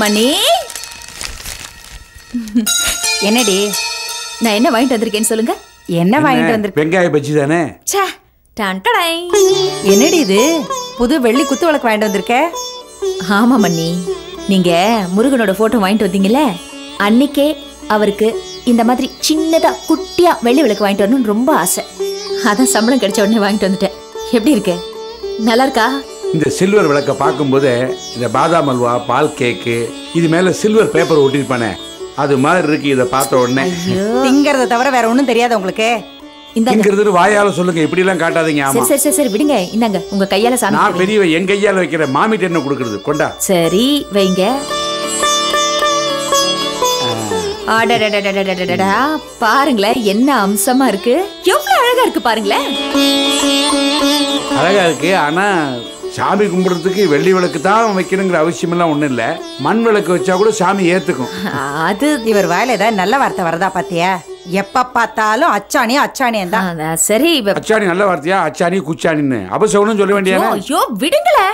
மணி. என்னடி நான் என்ன வாங்கிட்டு வந்திருக்கேன்னு சொல்லுங்க? என்ன வாங்கிட்டு வந்திருக்க வெங்காய பஜ்ஜி தானே? ச்சே டன்டடை. என்னடி இது? புது வெள்ளி குத்து விளக்கு வாங்கிட்டு வந்திருக்க? ஆமா மண்ணி நீங்க முருகனோட போட்டோ வாங்கிட்டு வந்தீங்கல்ல? அன்னைக்கே அவருக்கு இந்த மாதிரி சின்னதா குட்டியா வெள்ளி விளக்கு வாங்கிட்டு வரணும்னு ரொம்ப ஆசை. அதான் சம்பளம் கிடைச்ச உடனே வாங்கிட்டு வந்துட்டேன். எப்படி இருக்கு? நல்லா இருக்கா? இந்த சில்வர் விளக்கை பார்க்கும்போது இந்த பாதாம் அல்வா பால் கேக்கு இது மேல சில்வர் பேப்பர் ஒட்டிருப்பானே அது மாதிரி இருக்கு இதை பார்த்த உடனே. திங்கிறத தவிர வேற ஒன்றும் தெரியாது உங்களுக்கு. இங்கிறது வாயால சொல்லுங்க இப்படி எல்லாம் காட்டாதீங்க ஆமா. சரி சரி சரி விடுங்க. இந்தாங்க உங்க கையால சாமி நான் பெரியவ என் கையால வைக்கிற மாமிட்ட என்ன கொடுக்கிறது? கொண்டா. சரி வைங்க. பாருங்களேன் என்ன அம்சமா இருக்கு. எவ்வளவு அழகா இருக்கு பாருங்களேன். அழகா இருக்கு ஆனா சாமி கும்பிடுறதுக்கு வெள்ளி விளக்கு தான் வைக்கணுங்கிற அவசியம் எல்லாம் ஒண்ணும் இல்ல. மண் விளக்கு வச்சா கூட சாமி ஏத்துக்கும். அது இவர் வாயில ஏதாவது நல்ல வார்த்தை வரதா பாத்தியா? எப்ப பார்த்தாலும் அச்சாணி அச்சாணியம் தான் சரி இப்ப- அச்சாணி நல்ல வார்த்தையா? அச்சாணி குச்சாணின்னு. அபசகுணம் சொல்ல ஐயோ, வேண்டியதானே ஐயோ விடுங்களே.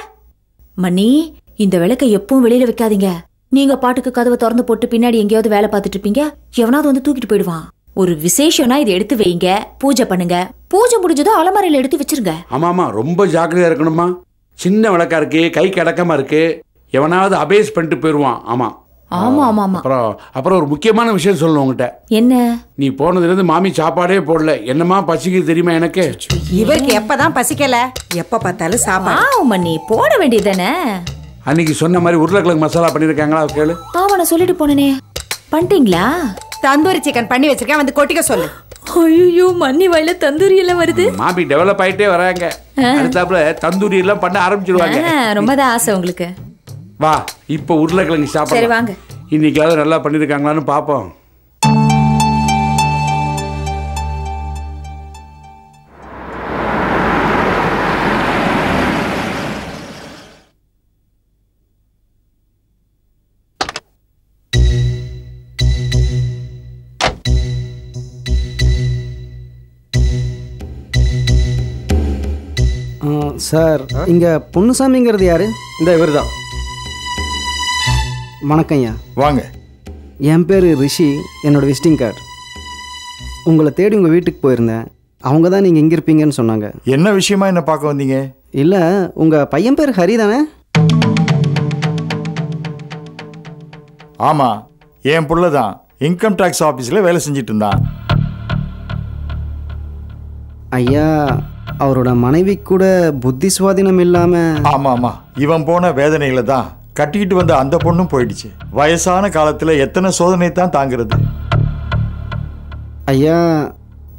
மணி இந்த விளக்கை எப்பவும் வெளியில வைக்காதீங்க. நீங்க பாட்டுக்கு கதவை திறந்து போட்டு பின்னாடி எங்கேயாவது வேலை பார்த்துட்டு இருப்பீங்க. எவனாவது வந்து தூக்கிட்டு போயிடுவான். ஒரு விசேஷம்னா இதை எடுத்து வைங்க. பூஜை பண்ணுங்க. பூஜை முடிஞ்சதும் அலமாரியில எடுத்து வச்சிருங்க. ஆமா ஆமா ரொம்ப ஜாக்கிரதையா இருக்கணுமா? சின்ன விளக்கா இருக்கு கை கடக்கமா இருக்கு. எவனாவது அபேஸ் பண்ணிட்டு போயிடுவான் ஆமா. ஆமா ஆமா ஆமா. அப்புறம் அப்புறம் ஒரு முக்கியமான விஷயம் சொல்லணும் உங்ககிட்ட என்ன? நீ போனதுல இருந்து மாமி சாப்பாடே போடல. என்னமா பசிக்குது தெரியுமா எனக்கு? இவருக்கு எப்பதான் பசிக்கல? எப்ப பார்த்தாலும் சாப்பாடு. ஆ மணி போட வேண்டியதுதானே? அன்னைக்கு சொன்ன மாதிரி உருளைக்கிழங்கு மசாலா பண்ணிருக்காங்களா கேளு. ஆமா நான் சொல்லிட்டு போனனே. பண்ணிட்டீங்களா? தந்தூரி சிக்கன் பண்ணி வச்சிருக்கேன். வந்து கொட்டிக்க சொல்லு. ஐயோ மண்ணி வாயில தந்தூரி எல்லாம் வருது. மாமி டெவலப் ஆயிட்டே வராங்க. அடுத்தாப்புல தந்தூரி எல்லாம் பண்ண ஆரம்பிச்சிருவாங்க. ரொம்ப தான் ஆசை உங்களுக்கு. வா இப்போ உருளைக்கிழங்கு சரி சாப்பிடலாம் வாங்க இன்னைக்காவது நல்லா பண்ணிருக்காங்களான்னு பாப்போம். சார் இங்கே பொன்னுசாமிங்கிறது யாரு? இந்த இவர் தான் வணக்கம்யா வாங்க. என் பேர் ரிஷி என்னோட விசிட்டிங் கார்டு. உங்களை தேடி உங்கள் வீட்டுக்கு போயிருந்தேன். அவங்க தான் நீங்கள் எங்கே இருப்பீங்கன்னு சொன்னாங்க. என்ன விஷயமா என்ன பார்க்க வந்தீங்க? இல்லை உங்கள் பையன் பேர் ஹரி தானே? ஆமாம் என் புள்ள தான். இன்கம் டேக்ஸ் ஆஃபீஸில் வேலை செஞ்சிட்டு இருந்தான். ஐயா அவரோட மனைவி கூட புத்தி சுவாதீனம் இல்லாமல் ஆமாம் ஆமாம் இவன் போன வேதனையில தான் கட்டிக்கிட்டு வந்த அந்த பொண்ணும் போயிடுச்சு. வயசான காலத்தில் எத்தனை சோதனை தான் தாங்கிறது? ஐயா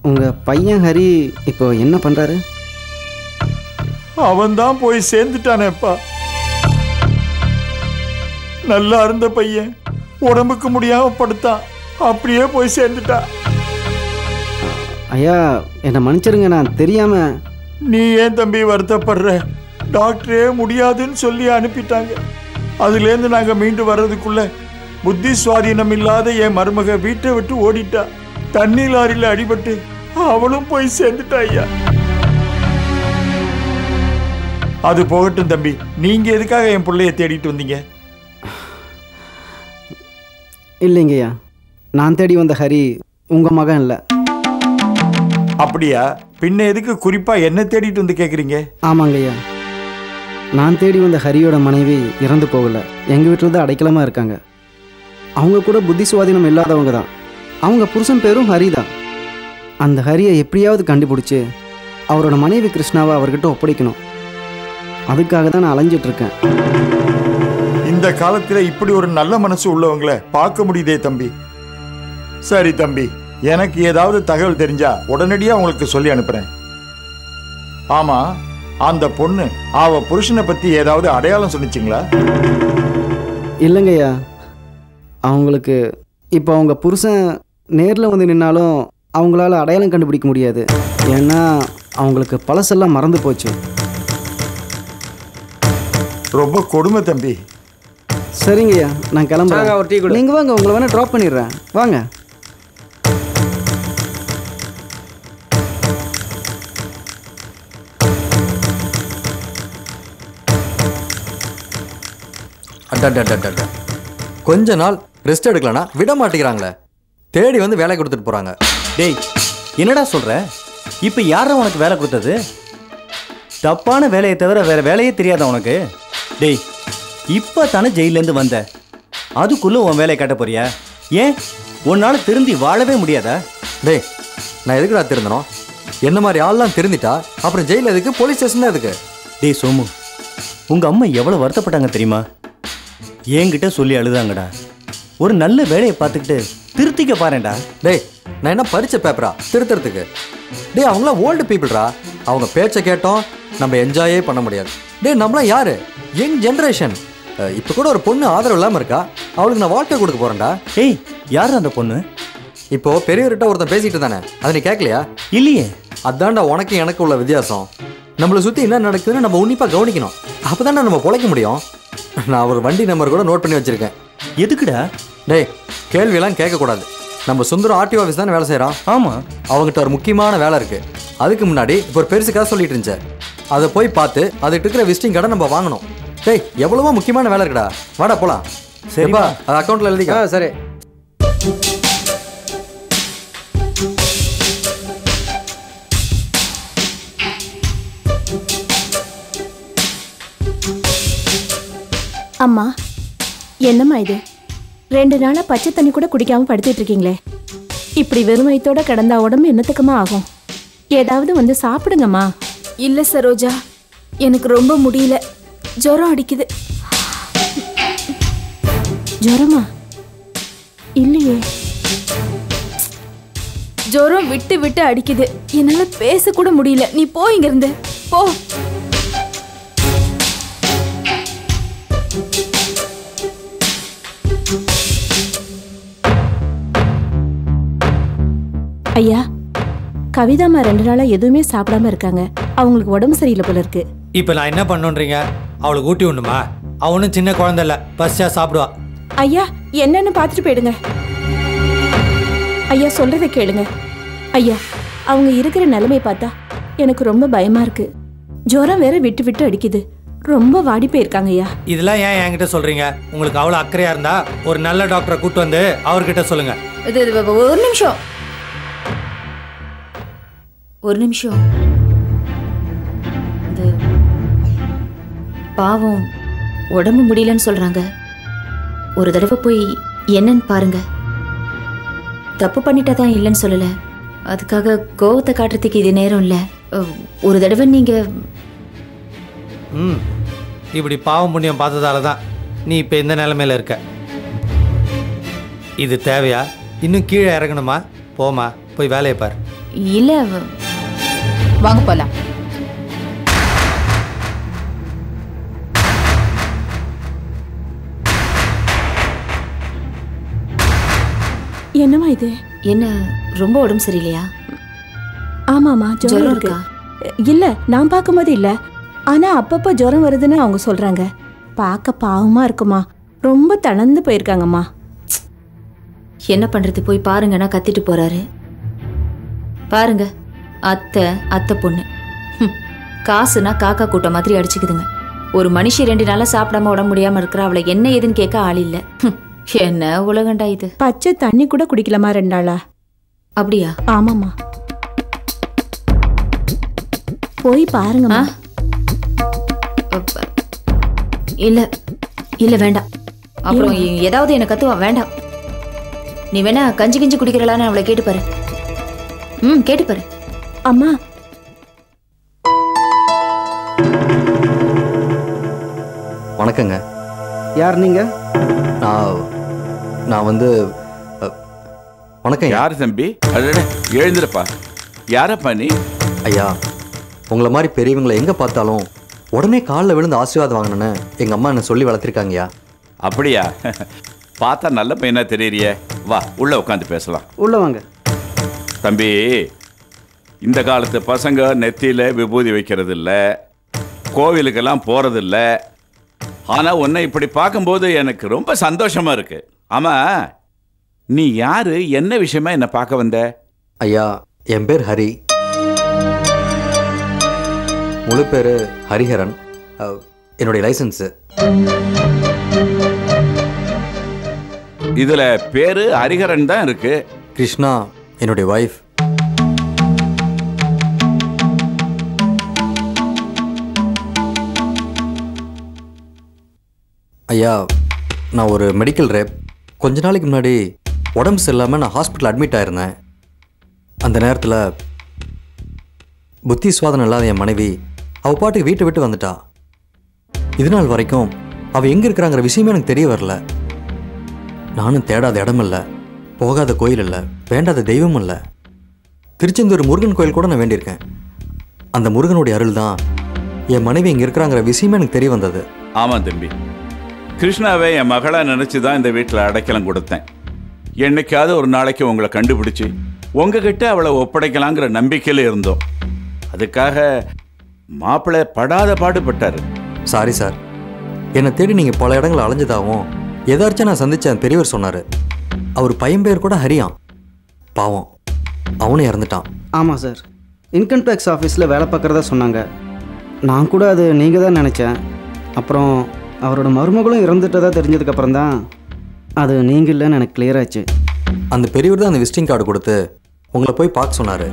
உங்கள் பையன் ஹரி இப்போ என்ன பண்ணுறாரு அவன் தான் போய் சேர்ந்துட்டானேப்பா நல்லா இருந்த பையன் உடம்புக்கு முடியாம படுத்தான். அப்படியே போய் சேர்ந்துட்டான் ஐயா என்னை மன்னிச்சிருங்க நான் தெரியாமல் நீ ஏன் தம்பி வருத்தப்படுற? டாக்டரே முடியாதுன்னு சொல்லி அனுப்பிட்டாங்க. அதுலேருந்து நாங்கள் மீண்டு வர்றதுக்குள்ள புத்தி சுவாதீனம் இல்லாத என் மருமக வீட்டை விட்டு ஓடிட்டா. தண்ணி லாரியில் அடிபட்டு அவளும் போய் சேர்ந்துட்டா ஐயா. அது போகட்டும் தம்பி. நீங்க எதுக்காக என் பிள்ளைய தேடிட்டு வந்தீங்க? இல்லைங்கய்யா. நான் தேடி வந்த ஹரி உங்கள் மகன் இல்லை. அப்படியா? பின்ன எதுக்கு குறிப்பா என்ன தேடிட்டு வந்து கேக்குறீங்க? ஆமாங்கய்யா. நான் தேடி வந்த ஹரியோட மனைவி இறந்து போகல. எங்கள் வீட்டில் தான் அடைக்கலமாக இருக்காங்க. அவங்க கூட புத்தி சுவாதீனம் இல்லாதவங்க தான். அவங்க புருஷன் பேரும் ஹரி தான். அந்த ஹரியை எப்படியாவது கண்டுபிடிச்சி அவரோட மனைவி கிருஷ்ணாவை அவர்கிட்ட ஒப்படைக்கணும். அதுக்காக தான் நான் அலைஞ்சிட்டு இருக்கேன். இந்த காலத்துல இப்படி ஒரு நல்ல மனசு உள்ளவங்கள பார்க்க முடியுதே தம்பி. சரி தம்பி. எனக்கு ஏதாவது தகவல் தெரிஞ்சா உடனடியா உங்களுக்கு சொல்லி அனுப்புறேன். ஆமா அந்த பொண்ணு அவ புருஷனை பத்தி ஏதாவது அடையாளம் சொன்னிச்சிங்களா? இல்லைங்கய்யா. அவங்களுக்கு இப்போ அவங்க புருஷன் நேரில் வந்து நின்னாலும் அவங்களால அடையாளம் கண்டுபிடிக்க முடியாது. ஏன்னா அவங்களுக்கு பழசெல்லாம் மறந்து போச்சு. ரொம்ப கொடுமை தம்பி. சரிங்கய்யா நான் வாங்க, ஒரு டீ கிளம்புறேன் கொடு. நீங்கள் வாங்க உங்களை வேணால் ட்ராப் பண்ணிடுறேன். வாங்க. அடடடடட. கொஞ்ச நாள் ரெஸ்ட் எடுக்கலனா விட மாட்டேங்கிறாங்களே. தேடி வந்து வேலை கொடுத்துட்டு போறாங்க. டேய் என்னடா சொல்ற? இப்போ யாரா உனக்கு வேலை கொடுத்தது? தப்பான வேலையை தவிர வேற வேலையே தெரியாதா உனக்கு? டேய் இப்போ தானே ஜெயிலேருந்து வந்த. அதுக்குள்ள உன் வேலையை காட்ட போறியா? ஏன்? உன்னால திருந்தி வாழவே முடியாதா? டேய் நான் எதுக்குடா திருந்தணும் என்ன மாதிரி ஆள்லாம் திருந்திட்டா? அப்புறம் ஜெயில் எதுக்கு? போலீஸ் ஸ்டேஷன் எதுக்கு? டேய் சோமு உங்க அம்மா எவ்வளவு வருத்தப்பட்டாங்க தெரியுமா? என்கிட்ட சொல்லி அழுதாங்கடா. ஒரு நல்ல வேலையை பார்த்துக்கிட்டு திருத்திக்க பாருடா டேய் நான் என்ன பரிச்ச பேப்பரா திருத்துறதுக்கு. டேய் அவங்களாம் ஓல்டு பீப்புள்ரா அவங்க பேச்சை கேட்டோம் நம்ம என்ஜாயே பண்ண முடியாது. டேய் நம்மளாம் யாரு? யங் ஜென்ரேஷன் இப்போ கூட ஒரு பொண்ணு ஆதரவு இல்லாமல் இருக்கா? அவளுக்கு நான் வாழ்க்கை கொடுக்க போறேன்டா. ஏய் யார் அந்த பொண்ணு? இப்போ பெரியவர்கிட்ட ஒருத்தன் பேசிட்டு தானே அதை நீ கேட்கலையா? இல்லையே. அதான்டா உனக்கு எனக்கு உள்ள வித்தியாசம். நம்மளை சுற்றி என்ன நடக்குதுன்னு நம்ம உன்னிப்பாக கவனிக்கணும். அப்போ நம்ம பொழைக்க முடியும். நான் ஒரு வண்டி நம்பர் கூட நோட் பண்ணி வச்சிருக்கேன். எதுக்குடா? டேய் கேள்வியெல்லாம் கேட்கக்கூடாது. நம்ம சுந்தரம் ஆர்டிஓ ஆஃபீஸ் தானே வேலை செய்கிறோம் ஆமா. அவங்ககிட்ட ஒரு முக்கியமான வேலை இருக்கு. அதுக்கு முன்னாடி இப்போ ஒரு பெருசு கதை சொல்லிட்டு இருந்துச்சு அதை போய் பார்த்து அதுக்கு இருக்கிற விசிட்டிங் கடை நம்ம வாங்கணும். டேய் எவ்வளவோ முக்கியமான வேலை இருக்குடா. வாடா போலாம். சரிப்பா அது அக்கௌண்ட்ல எழுதிக்க. சரி. அம்மா என்னம்மா இது? ரெண்டு நாளா பச்சை தண்ணி கூட குடிக்காம படுத்துட்டு இருக்கீங்களே இப்படி வெறும் வயித்தோட கிடந்தா உடம்பு என்னத்துக்குமா ஆகும்? ஏதாவது வந்து சாப்பிடுங்கம்மா. இல்ல சரோஜா. எனக்கு ரொம்ப முடியல. ஜுரம் அடிக்குது. ஜுரமா? இல்லையே. ஜுரம் விட்டு விட்டு அடிக்குது. என்னால பேச கூட முடியல. நீ போ இங்க இருந்து போ. ஐயா கவிதாம்மா ரெண்டு நாளா எதுவுமே சாப்பிடாம இருக்காங்க. அவங்களுக்கு உடம்பு சரியில்லை போல இருக்கு. இப்போ நான் என்ன பண்ணுன்றீங்க? அவளுக்கு ஊட்டி விடணுமா? அவனும் சின்ன குழந்தை இல்லை பசியா சாப்பிடுவா. ஐயா என்னன்னு பார்த்துட்டு போயிடுங்க. ஐயா சொல்றதை கேளுங்க. ஐயா அவங்க இருக்கிற நிலைமை பார்த்தா எனக்கு ரொம்ப பயமா இருக்கு. ஜுரம் வேற விட்டு விட்டு அடிக்குது. ரொம்ப வாடி போயிருக்காங்க ஐயா. இதெல்லாம் ஏன் என்கிட்ட சொல்றீங்க? உங்களுக்கு அவ்வளோ அக்கறையா இருந்தா ஒரு நல்ல டாக்டரை கூட்டு வந்து அவர்கிட்ட சொல்லுங்க. இது இது, ஒரு நிமிஷம். ஒரு நிமிஷம். இது பாவம். உடம்பு முடியலன்னு சொல்றாங்க. ஒரு தடவை போய் என்னன்னு பாருங்க. தப்பு பண்ணிட்டா தான் இல்லைன்னு சொல்லல. அதுக்காக கோவத்தை காட்டுறதுக்கு இது நேரம் இல்லை. ஒரு தடவை நீங்க ம். இப்படி பாவம் புண்ணியம் பார்த்ததால தான் நீ இப்போ இந்த நிலைமையில இருக்க. இது தேவையா? இன்னும் கீழே இறங்கணுமா? போமா போய் வேலையை பார். இல்ல வாங்க போலாம். என்னம்மா இது? என்ன ரொம்ப உடம்பு சரியில்லையா? ஆமாமா ஜுரம் இருக்கு. இருக்கா? இல்ல நான் பார்க்கும்போது இல்ல. ஆனா அப்பப்ப ஜுரம் வருதுன்னு அவங்க சொல்றாங்க. பார்க்க பாவமா இருக்குமா? ரொம்ப தளர்ந்து போயிருக்காங்கம்மா. என்ன பண்றது போய் பாருங்கன்னா கத்திட்டு போறாரு. பாருங்க. அத்தை அத்தை பொண்ணு. காசுனா காக்கா கூட்டம் மாதிரி அடிச்சுக்குதுங்க. ஒரு மனுஷி ரெண்டு நாளா சாப்பிடாம உடம்பு முடியாம இருக்கிற அவளை என்ன ஏதுன்னு கேட்க ஆள் இல்ல. என்ன உலகண்டா இது? பச்சை தண்ணி கூட குடிக்கலாமா ரெண்டு நாளா? அப்படியா? ஆமாம்மா. போய் பாருங்கம்மா. அப்ப- இல்ல இல்ல வேண்டாம். அப்புறம் ஏதாவது என்ன கத்துவா? வேண்டாம். நீ வேணா கஞ்சி கிஞ்சி குடிக்கிறலான்னு அவளை கேட்டு பாரு. ம் கேட்டு பாரு. அம்மா. வணக்கங்க. யார் நீங்க? நான் நான் வந்து வணக்கம் யார் தம்பி? எழுந்துருப்பா. யாரப்பா நீ? ஐயா உங்களை மாதிரி பெரியவங்களை எங்கே பார்த்தாலும் உடனே காலில் விழுந்து ஆசீர்வாதம் வாங்கணுன்னு எங்கள் அம்மா என்ன சொல்லி வளர்த்துருக்காங்கய்யா. அப்படியா? பார்த்தா நல்ல பையனா தெரியறியே. வா உள்ள உட்காந்து பேசலாம். உள்ள வாங்க. தம்பி இந்த காலத்து பசங்க நெத்தியில விபூதி வைக்கிறது இல்ல கோவிலுக்கெல்லாம் போறது இல்ல ஆனா உன்னை இப்படி பார்க்கும்போது எனக்கு ரொம்ப சந்தோஷமா இருக்கு. ஆமா நீ யாரு? என்ன விஷயமா என்ன பார்க்க வந்த? ஐயா என் பேர் ஹரி. முழு பேர் ஹரிஹரன். என்னுடைய லைசன்ஸு. இதுல பேரு ஹரிஹரன் தான் இருக்கு. கிருஷ்ணா என்னுடைய ஒய்ஃப் ஐயா நான் ஒரு மெடிக்கல் ரேப் கொஞ்ச நாளைக்கு முன்னாடி உடம்பு சரியில்லாமல் நான் ஹாஸ்பிட்டல் அட்மிட் ஆயிருந்தேன். அந்த நேரத்தில் புத்தி சுவாதனம் இல்லாத என் மனைவி அவள் பாட்டுக்கு வீட்டை விட்டு வந்துட்டா. இது நாள் வரைக்கும் அவள் எங்கே இருக்கிறாங்கிற விஷயமே எனக்கு தெரிய வரல. நானும் தேடாத இடம் இல்லை போகாத கோயில் இல்லை வேண்டாத தெய்வம் இல்லை. திருச்செந்தூர் முருகன் கோயில் கூட நான் வேண்டியிருக்கேன். அந்த முருகனுடைய அருள் தான் என் மனைவி இங்கே இருக்கிறாங்கிற விஷயமே எனக்கு தெரிய வந்தது. ஆமாம் தம்பி. கிருஷ்ணாவை என் மகளா நினைச்சு தான் இந்த வீட்டில் அடைக்கலம் கொடுத்தேன். என்னைக்காவது ஒரு நாளைக்கு உங்களை கண்டுபிடிச்சு உங்ககிட்ட அவளை ஒப்படைக்கலாங்கிற நம்பிக்கையில் இருந்தோம். அதுக்காக மாப்பிள்ளை படாத பாடுபட்டாரு. Sorry sir. என்னை தேடி நீங்கள் பல இடங்கள் அலைஞ்சதாகவும் எதாச்சும் நான் சந்திச்ச பெரியவர் சொன்னார். அவர் பையன் பேர் கூட ஹரியான் பாவம். அவனும் இறந்துட்டான். ஆமாம் சார். இன்கம் டேக்ஸ் ஆஃபீஸில் வேலை பார்க்குறதா சொன்னாங்க. நான் கூட அது நீங்கள் தான் நினச்சேன். அப்புறம் அவரோட மருமகளும் இறந்துட்டதா தெரிஞ்சதுக்கப்புறம் தான் அது நீங்கள் இல்லைன்னு எனக்கு clear ஆச்சு. அந்த பெரியவர் தான் அந்த விசிட்டிங் கார்டு கொடுத்து உங்களை போய் பார்க்க சொன்னார்.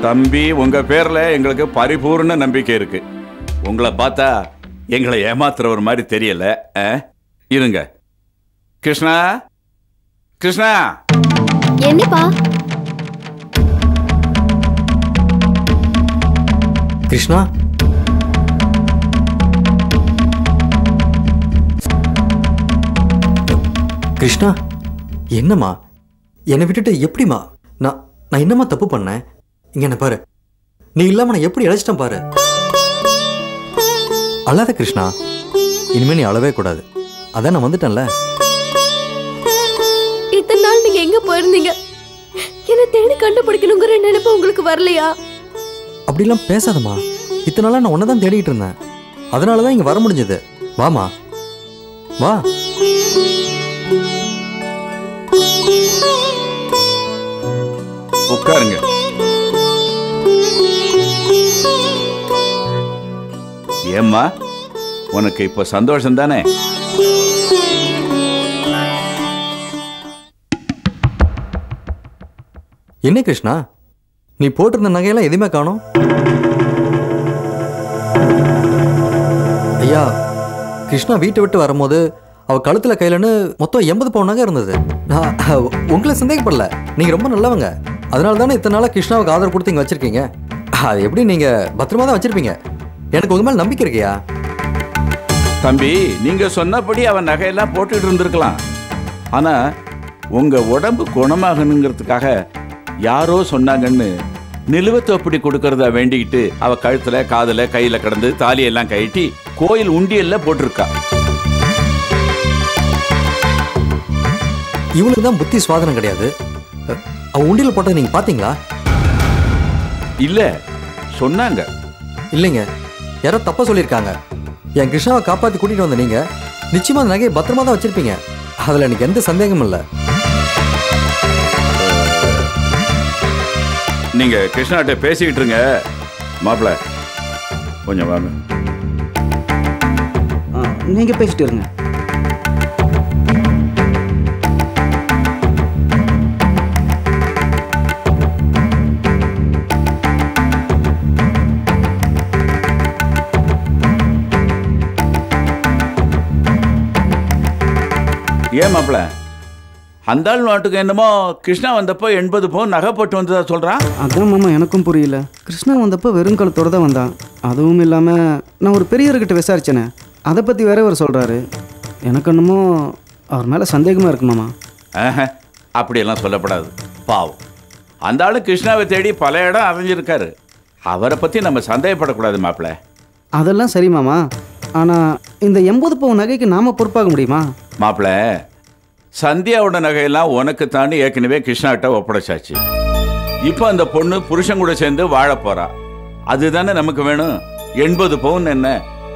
தம்பி உங்க பேர்ல எங்களுக்கு பரிபூர்ண நம்பிக்கை இருக்கு. உங்களை பார்த்தா எங்களை ஏமாத்துறவர் மாதிரி தெரியல ஆ? இருங்க. கிருஷ்ணா? கிருஷ்ணா? என்னப்பா? கிருஷ்ணா? கிருஷ்ணா என்னம்மா? என்னை விட்டுட்டு எப்படிம்மா? நான் நான் என்னம்மா தப்பு பண்ணேன்? இங்க என்ன பாரு. நீ இல்லாம நான் எப்படி இழைச்சிட்டேன் பாரு? அழாத கிருஷ்ணா. இனிமே நீ அழவே கூடாது. அதான் நான் வந்துட்டேன்ல. இத்தனை நாள் நீங்க எங்க போயிருந்தீங்க? என்ன தேடி கண்டுபிடிக்கணுங்கிற நினைப்பு உங்களுக்கு வரலையா? அப்படிலாம் பேசாதம்மா. இத்தனை நாளா நான் உன்னை தான் தேடிட்டு இருந்தேன். அதனால தான் இங்க வர முடிஞ்சது. வாமா வா. உட்காருங்க. ஏம்மா உனக்கு இப்ப சந்தோஷம் தானே என்ன கிருஷ்ணா? நீ போட்டிருந்த நகையெல்லாம் எதுவுமே காணும்? ஐயா கிருஷ்ணா வீட்டை விட்டு வரும்போது அவ கழுத்துல கையிலன்னு மொத்தம் எண்பது பவுன் நகை இருந்தது. நான் உங்களை சந்தேகப்படல. நீங்க ரொம்ப நல்லவங்க. அதனால தானே இத்தனை நாளா கிருஷ்ணாவுக்கு ஆதரவு கொடுத்து இங்க வச்சிருக்கீங்க? அது எப்படி நீங்க பத்திரமா தான் வச்சிருப்பீங்க? எனக்கு உங்க மேல நம்பிக்கை இருக்கியா? தம்பி நீங்க சொன்னபடி அவன் நகையெல்லாம் போட்டுட்டு இருந்திருக்கலாம். ஆனா உங்க உடம்பு குணமாகணுங்கிறதுக்காக யாரோ சொன்னாங்கன்னு நிலுவத்தை அப்படி கொடுக்கறத வேண்டிக்கிட்டு அவ கழுத்துல காதுல கையில கடந்து தாலியெல்லாம் கழட்டி கோயில் உண்டியல்ல போட்டிருக்கா. இவளுக்கு தான் புத்தி சுவாதனம் கிடையாது. அவ உண்டியல் போட்டதை நீங்க பாத்தீங்களா இல்ல சொன்னாங்க. இல்லைங்க. யாரோ தப்பா சொல்லியிருக்காங்க. என் கிருஷ்ணாவை காப்பாத்தி கூட்டிட்டு வந்த நீங்க நிச்சயமா அந்த நகையை பத்திரமா தான் வச்சிருப்பீங்க. அதுல எனக்கு எந்த சந்தேகமும் இல்லை. நீங்க கிருஷ்ணாட்ட பேசிக்கிட்டு இருங்க. மாப்பிள்ள கொஞ்சம் வாங்க. நீங்கள் பேசிட்டு இருங்க. ஏன் மாப்பிள்ள அந்த ஆள் நாட்டுக்கு என்னமோ கிருஷ்ணா வந்தப்போ எண்பது பவுன் நகை போட்டு வந்ததா சொல்றான் அதான் மாமா எனக்கும் புரியல. கிருஷ்ணா வந்தப்போ வெறும் கழுத்தோட தான் வந்தான். அதுவும் இல்லாமல் நான் ஒரு பெரியவர்கிட்ட விசாரிச்சேனே. அதை பற்றி வேற அவர் சொல்கிறாரு எனக்கு என்னமோ அவர் மேலே சந்தேகமாக இருக்கு மாமா. அப்படியெல்லாம் சொல்லப்படாது. பாவம். அந்த ஆளு கிருஷ்ணாவை தேடி பல இடம் அலைஞ்சிருக்காரு. அவரை பத்தி நம்ம சந்தேகப்படக்கூடாது மாப்பிள்ள அதெல்லாம் சரி மாமா. ஆனால் இந்த எண்பது பவுன் நகைக்கு நாம பொறுப்பாக முடியுமா? மாப்பிள்ள சந்தியாவோட நகையெல்லாம் உனக்கு தாண்டி ஏற்கனவே கிருஷ்ணாகிட்ட ஒப்படைச்சாச்சு. இப்போ அந்த பொண்ணு புருஷன் கூட சேர்ந்து வாழ போறா. அதுதானே நமக்கு வேணும்? எண்பது பவுன் என்ன?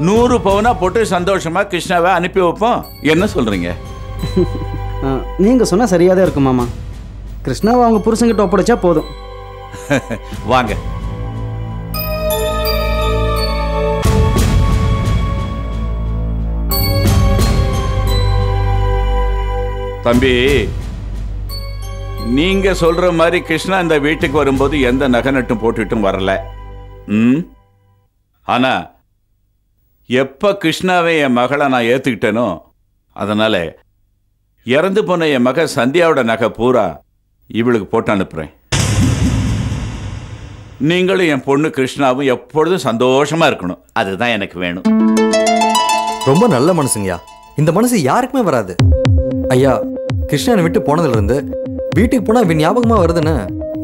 நூறு பவுனா போட்டு சந்தோஷமா கிருஷ்ணாவை அனுப்பி வைப்போம்? என்ன சொல்றீங்க? நீங்கள் சொன்னால் சரியாக தான் இருக்கும் மாமா. கிருஷ்ணாவை அவங்க புருஷங்கிட்ட ஒப்படைச்சா போதும். வாங்க. தம்பி நீங்க சொல்ற மாதிரி கிருஷ்ணா இந்த வீட்டுக்கு வரும்போது எந்த நகை நட்டும் போட்டுட்டும் வரல. ம்? ஆனா எப்ப கிருஷ்ணாவை என் மகளை நான் ஏத்துக்கிட்டேனோ அதனால இறந்து போன என் மக சந்தியாவோட நகை பூரா இவளுக்கு போட்டு அனுப்புறேன். நீங்களும் என் பொண்ணு கிருஷ்ணாவும் எப்பொழுதும் சந்தோஷமா இருக்கணும். அதுதான் எனக்கு வேணும். ரொம்ப நல்ல மனசுங்கய்யா. இந்த மனசு யாருக்குமே வராது. ஐயா கிருஷ்ணனை விட்டு போனதுல இருந்து வீட்டுக்கு போனா இவன் ஞாபகமா வருதுன்னு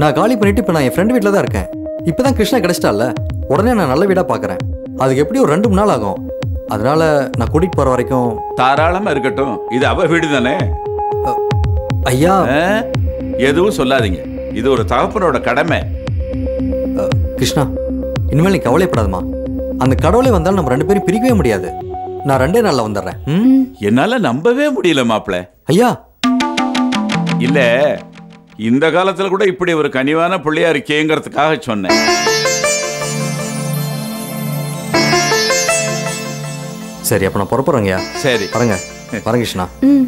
நான் காலி பண்ணிட்டு இப்போ நான் என் ஃப்ரெண்ட் வீட்டில் தான் இருக்கேன். இப்பதான் கிருஷ்ணா கிடைச்சிட்டால உடனே நான் நல்ல வீடா பார்க்கறேன் அதுக்கு எப்படி ஒரு ரெண்டு மூணு நாள் ஆகும். அதனால நான் கூட்டிட்டு போற வரைக்கும் தாராளமா இருக்கட்டும். இது அவ வீடு தானே ஐயா. எதுவும் சொல்லாதீங்க. இது ஒரு தகப்பனோட கடமை. கிருஷ்ணா இனிமேல் நீ கவலைப்படாதம்மா. அந்த கடவுளே வந்தாலும் நம்ம ரெண்டு பேரும் பிரிக்கவே முடியாது. நான் ரெண்டே நாள்ல வந்துடுறேன். ம்? என்னால நம்பவே முடியல மாப்ள ஐயா இல்ல இந்த காலத்துல கூட இப்படி ஒரு கனிவான பிள்ளையா இருக்கேங்கிறதுக்காக சொன்னேன். சரி அப்ப நான் புறப்படுறேங்கய்யா. சரி. வரங்க வரேன் கிருஷ்ணா ம்.